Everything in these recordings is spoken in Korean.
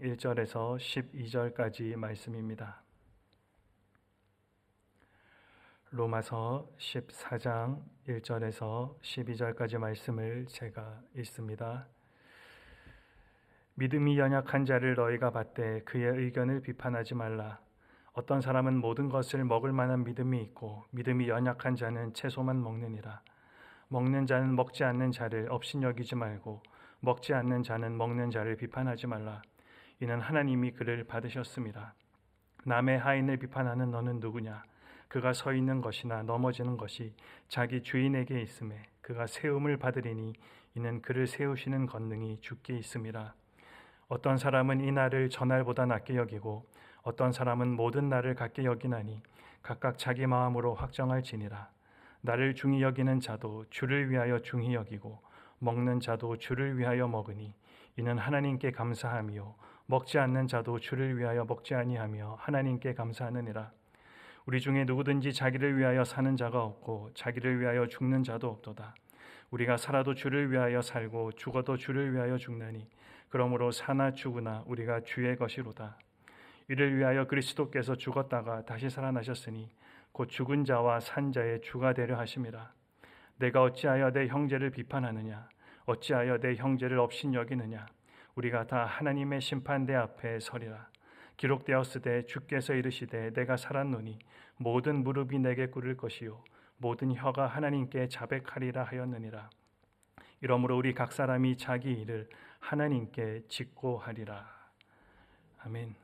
1절에서 12절까지 말씀입니다. 로마서 14장 1절에서 12절까지 말씀을 제가 읽습니다. 믿음이 연약한 자를 너희가 받되 그의 의견을 비판하지 말라. 어떤 사람은 모든 것을 먹을 만한 믿음이 있고 믿음이 연약한 자는 채소만 먹느니라. 먹는 자는 먹지 않는 자를 업신여기지 말고 먹지 않는 자는 먹는 자를 비판하지 말라. 이는 하나님이 그를 받으셨습니다. 남의 하인을 비판하는 너는 누구냐? 그가 서 있는 것이나 넘어지는 것이 자기 주인에게 있음에 그가 세움을 받으리니 이는 그를 세우시는 권능이 주께 있음이라. 어떤 사람은 이 날을 전날보다 낮게 여기고 어떤 사람은 모든 날을 같게 여기나니 각각 자기 마음으로 확정할지니라. 나를 중히 여기는 자도 주를 위하여 중히 여기고 먹는 자도 주를 위하여 먹으니 이는 하나님께 감사하며 먹지 않는 자도 주를 위하여 먹지 아니하며 하나님께 감사하느니라. 우리 중에 누구든지 자기를 위하여 사는 자가 없고 자기를 위하여 죽는 자도 없도다. 우리가 살아도 주를 위하여 살고 죽어도 주를 위하여 죽나니 그러므로 사나 죽으나 우리가 주의 것이로다. 이를 위하여 그리스도께서 죽었다가 다시 살아나셨으니 곧 죽은 자와 산 자의 주가 되려 하심이라. 내가 어찌하여 내 형제를 비판하느냐? 어찌하여 내 형제를 업신 여기느냐? 우리가 다 하나님의 심판대 앞에 서리라. 기록되었으되 주께서 이르시되 내가 살았노니 모든 무릎이 내게 꿇을 것이요 모든 혀가 하나님께 자백하리라 하였느니라. 이러므로 우리 각 사람이 자기 일을 하나님께 직고하리라. 아멘.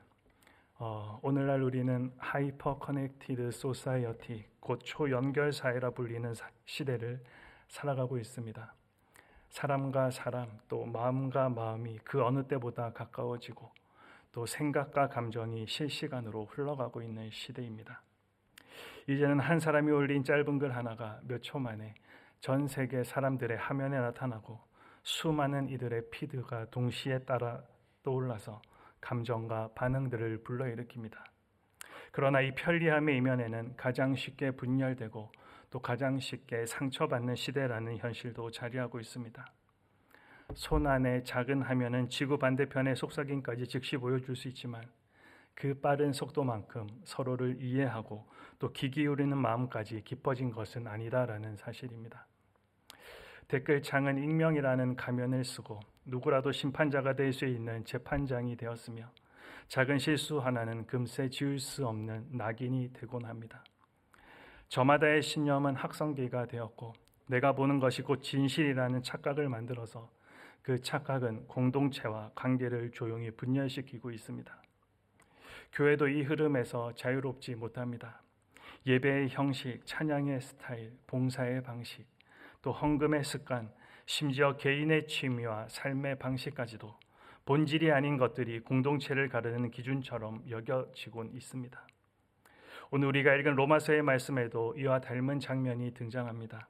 어, 오늘날 우리는 하이퍼 커넥티드 소사이어티, 곧 초연결 사회라 불리는 시대를 살아가고 있습니다. 사람과 사람, 또 마음과 마음이 그 어느 때보다 가까워지고 또 생각과 감정이 실시간으로 흘러가고 있는 시대입니다. 이제는 한 사람이 올린 짧은 글 하나가 몇 초 만에 전 세계 사람들의 화면에 나타나고 수많은 이들의 피드가 동시에 따라 떠올라서 감정과 반응들을 불러일으킵니다. 그러나 이 편리함의 이면에는 가장 쉽게 분열되고 또 가장 쉽게 상처받는 시대라는 현실도 자리하고 있습니다. 손 안에 작은 화면은 지구 반대편의 속삭임까지 즉시 보여줄 수 있지만 그 빠른 속도만큼 서로를 이해하고 또 귀 기울이는 마음까지 깊어진 것은 아니다라는 사실입니다. 댓글창은 익명이라는 가면을 쓰고 누구라도 심판자가 될 수 있는 재판장이 되었으며 작은 실수 하나는 금세 지울 수 없는 낙인이 되곤 합니다. 저마다의 신념은 학성기가 되었고 내가 보는 것이 곧 진실이라는 착각을 만들어서 그 착각은 공동체와 관계를 조용히 분열시키고 있습니다. 교회도 이 흐름에서 자유롭지 못합니다. 예배의 형식, 찬양의 스타일, 봉사의 방식, 또 헌금의 습관, 심지어 개인의 취미와 삶의 방식까지도 본질이 아닌 것들이 공동체를 가르는 기준처럼 여겨지곤 있습니다. 오늘 우리가 읽은 로마서의 말씀에도 이와 닮은 장면이 등장합니다.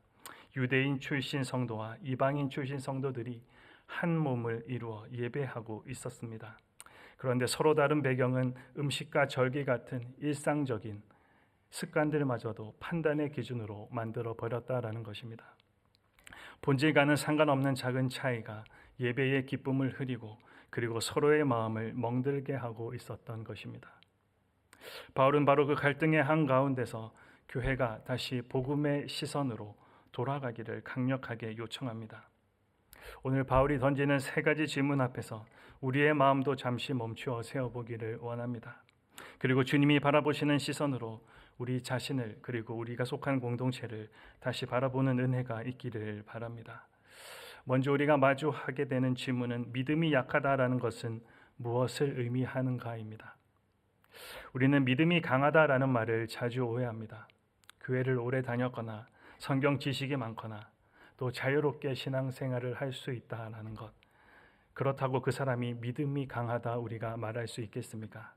유대인 출신 성도와 이방인 출신 성도들이 한 몸을 이루어 예배하고 있었습니다. 그런데 서로 다른 배경은 음식과 절기 같은 일상적인 습관들마저도 판단의 기준으로 만들어 버렸다라는 것입니다. 본질과는 상관없는 작은 차이가 예배의 기쁨을 흐리고 그리고 서로의 마음을 멍들게 하고 있었던 것입니다. 바울은 바로 그 갈등의 한 가운데서 교회가 다시 복음의 시선으로 돌아가기를 강력하게 요청합니다. 오늘 바울이 던지는 세 가지 질문 앞에서 우리의 마음도 잠시 멈추어 세워보기를 원합니다. 그리고 주님이 바라보시는 시선으로 우리 자신을 그리고 우리가 속한 공동체를 다시 바라보는 은혜가 있기를 바랍니다. 먼저 우리가 마주하게 되는 질문은 믿음이 약하다라는 것은 무엇을 의미하는가입니다. 우리는 믿음이 강하다라는 말을 자주 오해합니다. 교회를 오래 다녔거나 성경 지식이 많거나 또 자유롭게 신앙생활을 할 수 있다라는 것. 그렇다고 그 사람이 믿음이 강하다 우리가 말할 수 있겠습니까?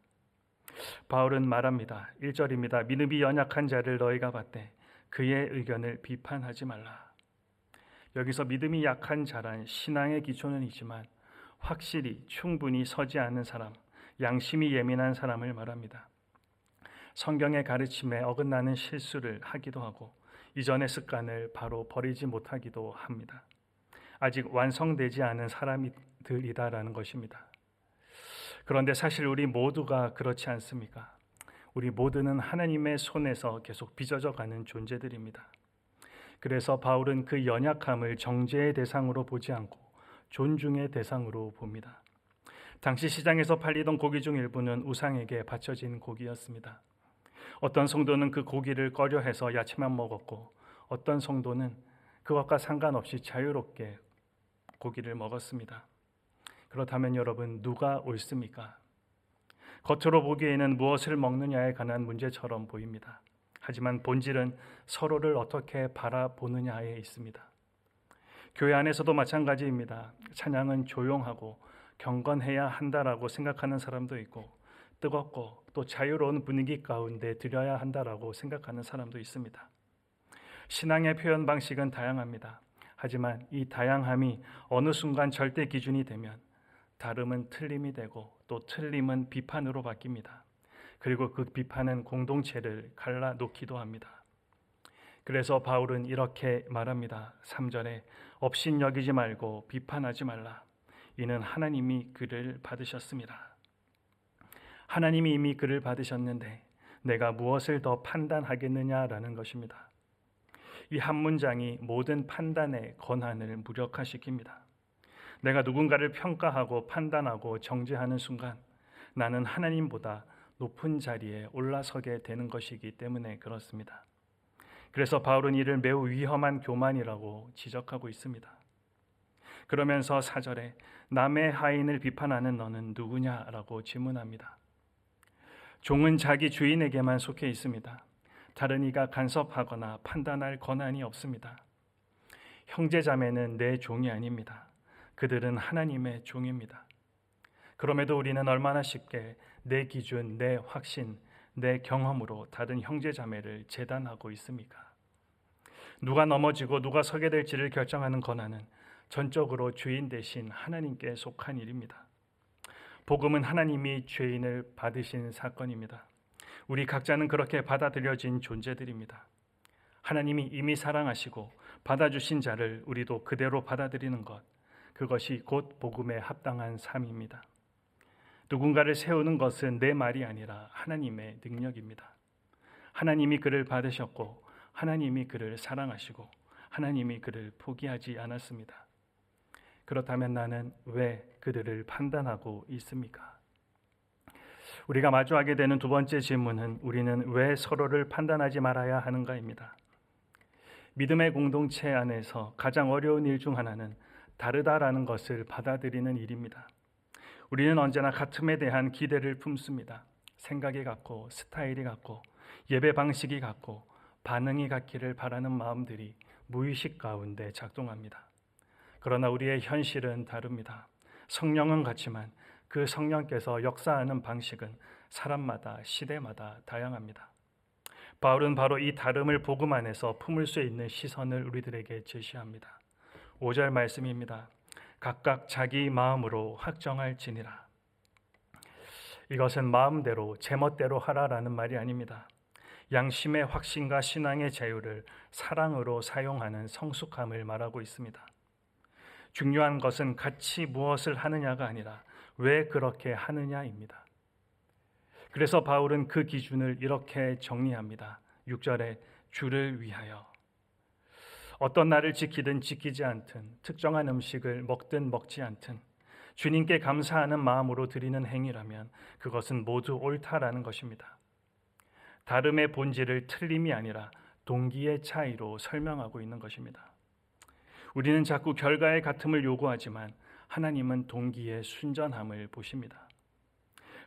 바울은 말합니다. 1절입니다. 믿음이 연약한 자를 너희가 봤대. 그의 의견을 비판하지 말라. 여기서 믿음이 약한 자란 신앙의 기초는 있지만 확실히 충분히 서지 않는 사람, 양심이 예민한 사람을 말합니다. 성경의 가르침에 어긋나는 실수를 하기도 하고 이전의 습관을 바로 버리지 못하기도 합니다. 아직 완성되지 않은 사람들이다라는 것입니다. 그런데 사실 우리 모두가 그렇지 않습니까? 우리 모두는 하나님의 손에서 계속 빚어져 가는 존재들입니다. 그래서 바울은 그 연약함을 정죄의 대상으로 보지 않고 존중의 대상으로 봅니다. 당시 시장에서 팔리던 고기 중 일부는 우상에게 바쳐진 고기였습니다. 어떤 성도는 그 고기를 꺼려해서 야채만 먹었고 어떤 성도는 그것과 상관없이 자유롭게 고기를 먹었습니다. 그렇다면 여러분 누가 옳습니까? 겉으로 보기에는 무엇을 먹느냐에 관한 문제처럼 보입니다. 하지만 본질은 서로를 어떻게 바라보느냐에 있습니다. 교회 안에서도 마찬가지입니다. 찬양은 조용하고 경건해야 한다라고 생각하는 사람도 있고 뜨겁고 또 자유로운 분위기 가운데 드려야 한다라고 생각하는 사람도 있습니다. 신앙의 표현 방식은 다양합니다. 하지만 이 다양함이 어느 순간 절대 기준이 되면 다름은 틀림이 되고 또 틀림은 비판으로 바뀝니다. 그리고 그 비판은 공동체를 갈라놓기도 합니다. 그래서 바울은 이렇게 말합니다. 3절에 업신 여기지 말고 비판하지 말라. 이는 하나님이 그를 받으셨습니다. 하나님이 이미 그를 받으셨는데 내가 무엇을 더 판단하겠느냐라는 것입니다. 이 한 문장이 모든 판단의 권한을 무력화시킵니다. 내가 누군가를 평가하고 판단하고 정죄하는 순간 나는 하나님보다 높은 자리에 올라서게 되는 것이기 때문에 그렇습니다. 그래서 바울은 이를 매우 위험한 교만이라고 지적하고 있습니다. 그러면서 사절에 남의 하인을 비판하는 너는 누구냐라고 질문합니다. 종은 자기 주인에게만 속해 있습니다. 다른 이가 간섭하거나 판단할 권한이 없습니다. 형제 자매는 내 종이 아닙니다. 그들은 하나님의 종입니다. 그럼에도 우리는 얼마나 쉽게 내 기준, 내 확신, 내 경험으로 다른 형제 자매를 재단하고 있습니까? 누가 넘어지고 누가 서게 될지를 결정하는 권한은 전적으로 주인 대신 하나님께 속한 일입니다. 복음은 하나님이 죄인을 받으신 사건입니다. 우리 각자는 그렇게 받아들여진 존재들입니다. 하나님이 이미 사랑하시고 받아주신 자를 우리도 그대로 받아들이는 것, 그것이 곧 복음에 합당한 삶입니다. 누군가를 세우는 것은 내 말이 아니라 하나님의 능력입니다. 하나님이 그를 받으셨고, 하나님이 그를 사랑하시고, 하나님이 그를 포기하지 않았습니다. 그렇다면 나는 왜 그들을 판단하고 있습니까? 우리가 마주하게 되는 두 번째 질문은 우리는 왜 서로를 판단하지 말아야 하는가입니다. 믿음의 공동체 안에서 가장 어려운 일 중 하나는 다르다라는 것을 받아들이는 일입니다. 우리는 언제나 같음에 대한 기대를 품습니다. 생각이 같고 스타일이 같고 예배 방식이 같고 반응이 같기를 바라는 마음들이 무의식 가운데 작동합니다. 그러나 우리의 현실은 다릅니다. 성령은 같지만 그 성령께서 역사하는 방식은 사람마다 시대마다 다양합니다. 바울은 바로 이 다름을 복음 안에서 품을 수 있는 시선을 우리들에게 제시합니다. 5절 말씀입니다. 각각 자기 마음으로 확정할지니라. 이것은 마음대로 제멋대로 하라라는 말이 아닙니다. 양심의 확신과 신앙의 자유를 사랑으로 사용하는 성숙함을 말하고 있습니다. 중요한 것은 같이 무엇을 하느냐가 아니라 왜 그렇게 하느냐입니다. 그래서 바울은 그 기준을 이렇게 정리합니다. 6절에 주를 위하여 어떤 날을 지키든 지키지 않든 특정한 음식을 먹든 먹지 않든 주님께 감사하는 마음으로 드리는 행위라면 그것은 모두 옳다라는 것입니다. 다름의 본질을 틀림이 아니라 동기의 차이로 설명하고 있는 것입니다. 우리는 자꾸 결과의 같음을 요구하지만 하나님은 동기의 순전함을 보십니다.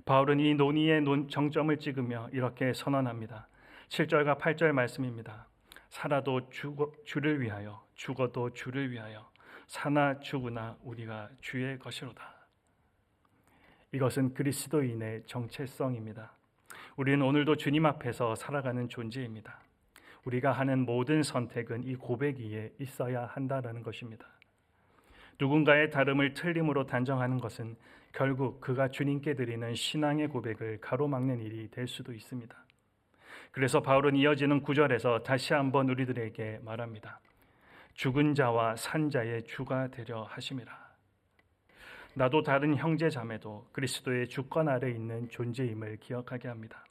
바울은 이 논의의 정점을 찍으며 이렇게 선언합니다. 7절과 8절 말씀입니다. 살아도 죽어, 주를 위하여 죽어도 주를 위하여 사나 죽으나 우리가 주의 것이로다. 이것은 그리스도인의 정체성입니다. 우리는 오늘도 주님 앞에서 살아가는 존재입니다. 우리가 하는 모든 선택은 이 고백 위에 있어야 한다라는 것입니다. 누군가의 다름을 틀림으로 단정하는 것은 결국 그가 주님께 드리는 신앙의 고백을 가로막는 일이 될 수도 있습니다. 그래서 바울은 이어지는 구절에서 다시 한번 우리들에게 말합니다. 죽은 자와 산 자의 주가 되려 하심이라. 나도 다른 형제 자매도 그리스도의 주권 아래 있는 존재임을 기억하게 합니다.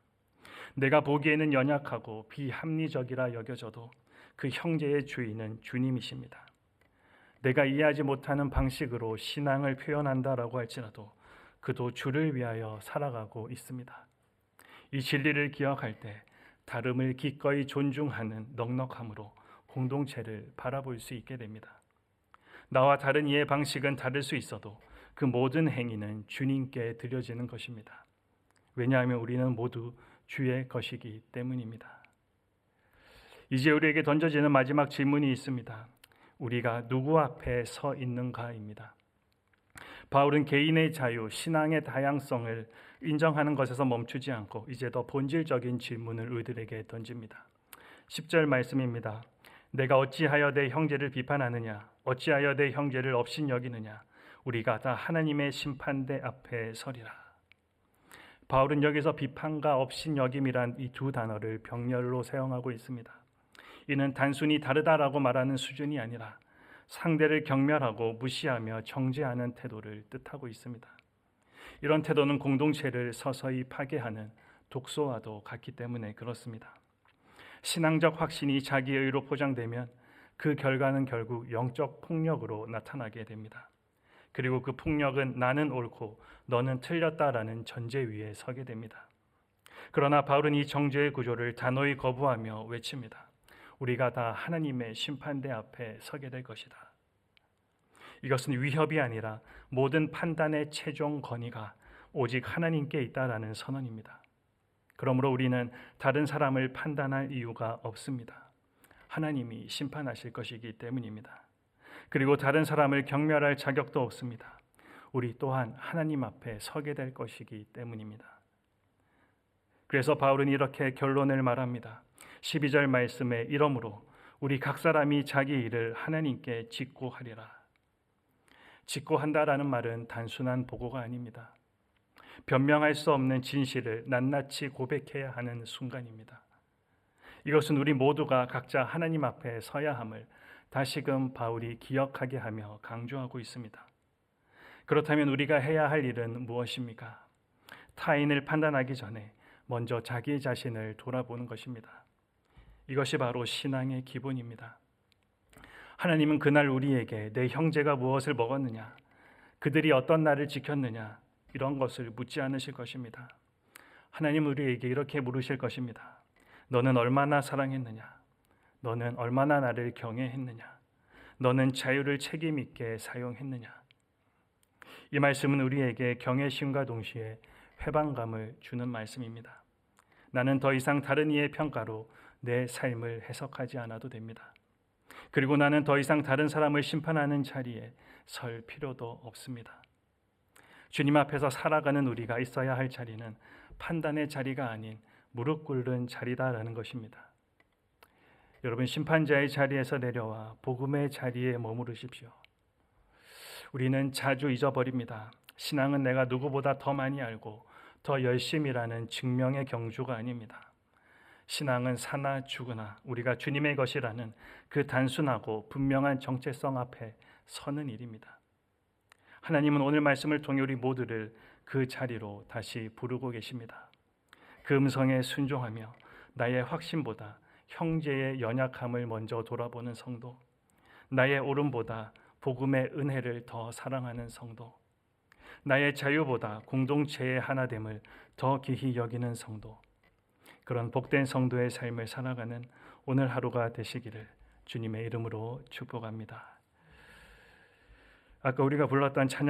내가 보기에는 연약하고 비합리적이라 여겨져도 그 형제의 주인은 주님이십니다. 내가 이해하지 못하는 방식으로 신앙을 표현한다라고 할지라도 그도 주를 위하여 살아가고 있습니다. 이 진리를 기억할 때 다름을 기꺼이 존중하는 넉넉함으로 공동체를 바라볼 수 있게 됩니다. 나와 다른 이해 방식은 다를 수 있어도 그 모든 행위는 주님께 드려지는 것입니다. 왜냐하면 우리는 모두 주의 것이기 때문입니다. 이제 우리에게 던져지는 마지막 질문이 있습니다. 우리가 누구 앞에 서 있는가입니다. 바울은 개인의 자유, 신앙의 다양성을 인정하는 것에서 멈추지 않고 이제 더 본질적인 질문을 우리들에게 던집니다. 10절 말씀입니다. 내가 어찌하여 내 형제를 비판하느냐? 어찌하여 내 형제를 업신 여기느냐? 우리가 다 하나님의 심판대 앞에 서리라. 바울은 여기서 비판과 업신 여김이란 이 두 단어를 병렬로 사용하고 있습니다. 이는 단순히 다르다라고 말하는 수준이 아니라 상대를 경멸하고 무시하며 정죄하는 태도를 뜻하고 있습니다. 이런 태도는 공동체를 서서히 파괴하는 독소와도 같기 때문에 그렇습니다. 신앙적 확신이 자기 의로 포장되면 그 결과는 결국 영적 폭력으로 나타나게 됩니다. 그리고 그 폭력은 나는 옳고 너는 틀렸다라는 전제 위에 서게 됩니다. 그러나 바울은 이 정죄의 구조를 단호히 거부하며 외칩니다. 우리가 다 하나님의 심판대 앞에 서게 될 것이다. 이것은 위협이 아니라 모든 판단의 최종 권위가 오직 하나님께 있다라는 선언입니다. 그러므로 우리는 다른 사람을 판단할 이유가 없습니다. 하나님이 심판하실 것이기 때문입니다. 그리고 다른 사람을 경멸할 자격도 없습니다. 우리 또한 하나님 앞에 서게 될 것이기 때문입니다. 그래서 바울은 이렇게 결론을 말합니다. 12절 말씀에 이러므로 우리 각 사람이 자기 일을 하나님께 짓고 하리라. 짓고 한다라는 말은 단순한 보고가 아닙니다. 변명할 수 없는 진실을 낱낱이 고백해야 하는 순간입니다. 이것은 우리 모두가 각자 하나님 앞에 서야 함을 다시금 바울이 기억하게 하며 강조하고 있습니다. 그렇다면 우리가 해야 할 일은 무엇입니까? 타인을 판단하기 전에 먼저 자기 자신을 돌아보는 것입니다. 이것이 바로 신앙의 기본입니다. 하나님은 그날 우리에게 내 형제가 무엇을 먹었느냐, 그들이 어떤 날을 지켰느냐, 이런 것을 묻지 않으실 것입니다. 하나님 우리에게 이렇게 물으실 것입니다. 너는 얼마나 사랑했느냐? 너는 얼마나 나를 경외했느냐? 너는 자유를 책임 있게 사용했느냐? 이 말씀은 우리에게 경외심과 동시에 회방감을 주는 말씀입니다. 나는 더 이상 다른 이의 평가로 내 삶을 해석하지 않아도 됩니다. 그리고 나는 더 이상 다른 사람을 심판하는 자리에 설 필요도 없습니다. 주님 앞에서 살아가는 우리가 있어야 할 자리는 판단의 자리가 아닌 무릎 꿇는 자리다라는 것입니다. 여러분 심판자의 자리에서 내려와 복음의 자리에 머무르십시오. 우리는 자주 잊어버립니다. 신앙은 내가 누구보다 더 많이 알고 더 열심이라는 증명의 경주가 아닙니다. 신앙은 사나 죽으나 우리가 주님의 것이라는 그 단순하고 분명한 정체성 앞에 서는 일입니다. 하나님은 오늘 말씀을 통해 우리 모두를 그 자리로 다시 부르고 계십니다. 그 음성에 순종하며 나의 확신보다 형제의 연약함을 먼저 돌아보는 성도, 나의 오름보다 복음의 은혜를 더 사랑하는 성도, 나의 자유보다 공동체의 하나됨을 더 기히 여기는 성도, 그런 복된 성도의 삶을 살아가는 오늘 하루가 되시기를 주님의 이름으로 축복합니다. 아까 우리가 불렀던 찬양